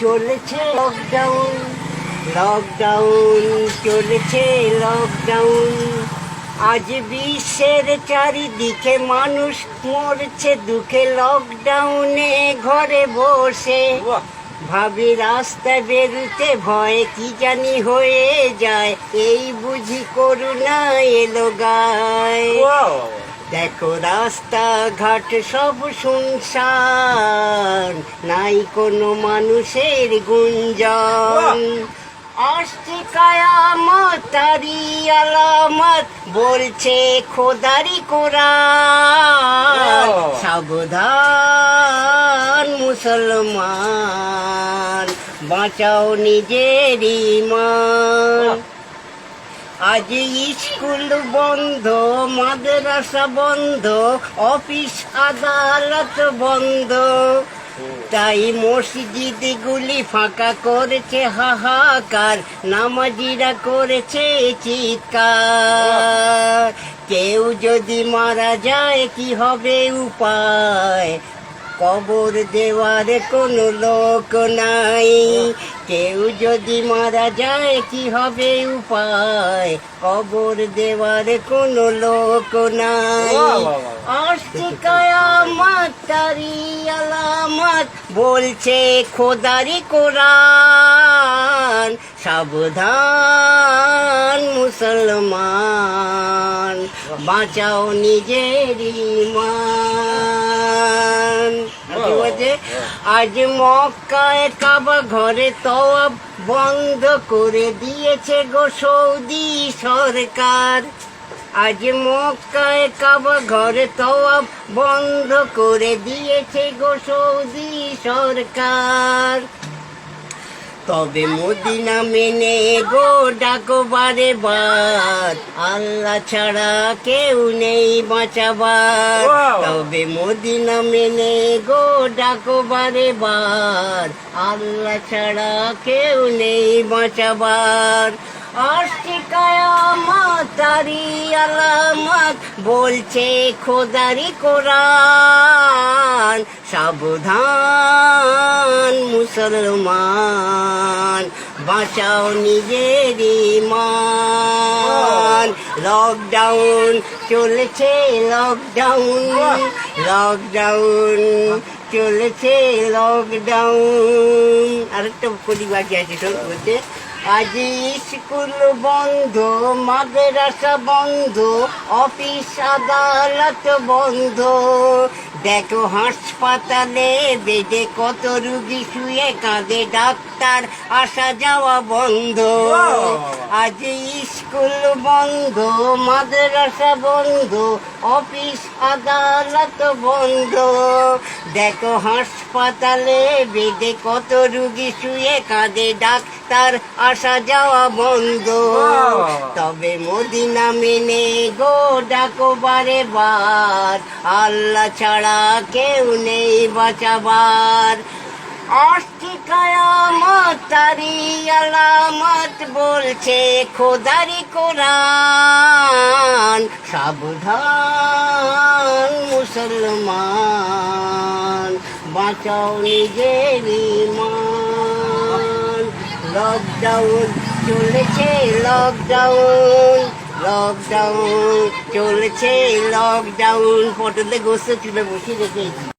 চলেছে lockdown lockdown চলেছে lockdown আজ বিশ্বের চারিদিকে মানুষ মরছে দুঃখে লকডাউনে ঘরে বসে। ভাবি রাস্তায় বেরুতে ভয় কি জানি হয়ে যায় এই বুঝি করুণা এলো গায়। দেখো রাস্তাঘাট সব শুনশান। নাই কোনো মানুষের গুঞ্জন। আসছে কায়ামত তারি আলামত বলছে খোদারি কোরআন. সাবধান মুসলমান বাঁচাও নিজের ইমান। আজ স্কুল বন্ধ, মাদ্রাসা বন্ধ, অফিস, আদালত বন্ধ। তাই মসজিদগুলি ফাঁকা করেছে হাহাকার, নামাজিরা করেছে চিৎকার। কেউ যদি মারা যায়, কি হবে উপায়? কবর দেওয়ার কোনো লোক নাই। কেউ যদি মারা যায় কি হবে উপায়? কবর দেওয়ার কোনো লোক নাই। আসছে কায়ামত তারি আলামত বলছে খোদারি কোরআন সাবধান মুসলমান। বাঁচাও নিজের ইমান। কি বলছে আজ মক্কায় কাবা ঘরে তওয়াব বন্ধ করে দিয়েছে গো সৌদি সরকার। আজ মক্কায় কাবা ঘরে তওয়াব বন্ধ করে দিয়েছে গো সৌদি সরকার। তবে মদিনা মেনে গো ডাকো বারে বাদ আল্লাহ ছাড়া কেউ নেই বাঁচাবার। তবে মদিনা মেনে গো ডাকো বারে বাদ আল্লাহ ছাড়া কেউ নেই বাঁচাবার। আসছে তারি আলামত বলছে খোদারি কোরআন, সাবধান মুসলমান, বাঁচাও নিজের ইমান লকডাউন চলেছে লকডাউন লকডাউন চলেছে লকডাউন আরেকটা করি বাকি আছে বলছে আজ স্কুল বন্ধ, মাদ্রাসা বন্ধ, অফিস আদালত বন্ধ। দেখো হাসপাতালে বেডে কত রুগী শুয়ে কাঁদে ডাক্তার। আসা যাওয়া বন্ধ। আজ স্কুল বন্ধ মাদ্রাসা বন্ধ অফিস আদালত বন্ধ। দেখো হাসপাতালে বেডে কত রুগী শুয়ে কাঁদে ডাক্তার আসা যাওয়া বন্ধ। তবে মদিনা মেনে গো ডাকো বারে বার। আল্লাহ ছাড়া কেউ নেই বাঁচাবার। আসছে কায়ামত বলছে খোদারি কোরআন। সাবধান মুসলমান, বাঁচাও নিজের ইমান লকডাউন চলেছে লকডাউন লকডাউন চলেছে লকডাউন ফটোতে গোস্ত চুলে বসিয়ে রেখেছি?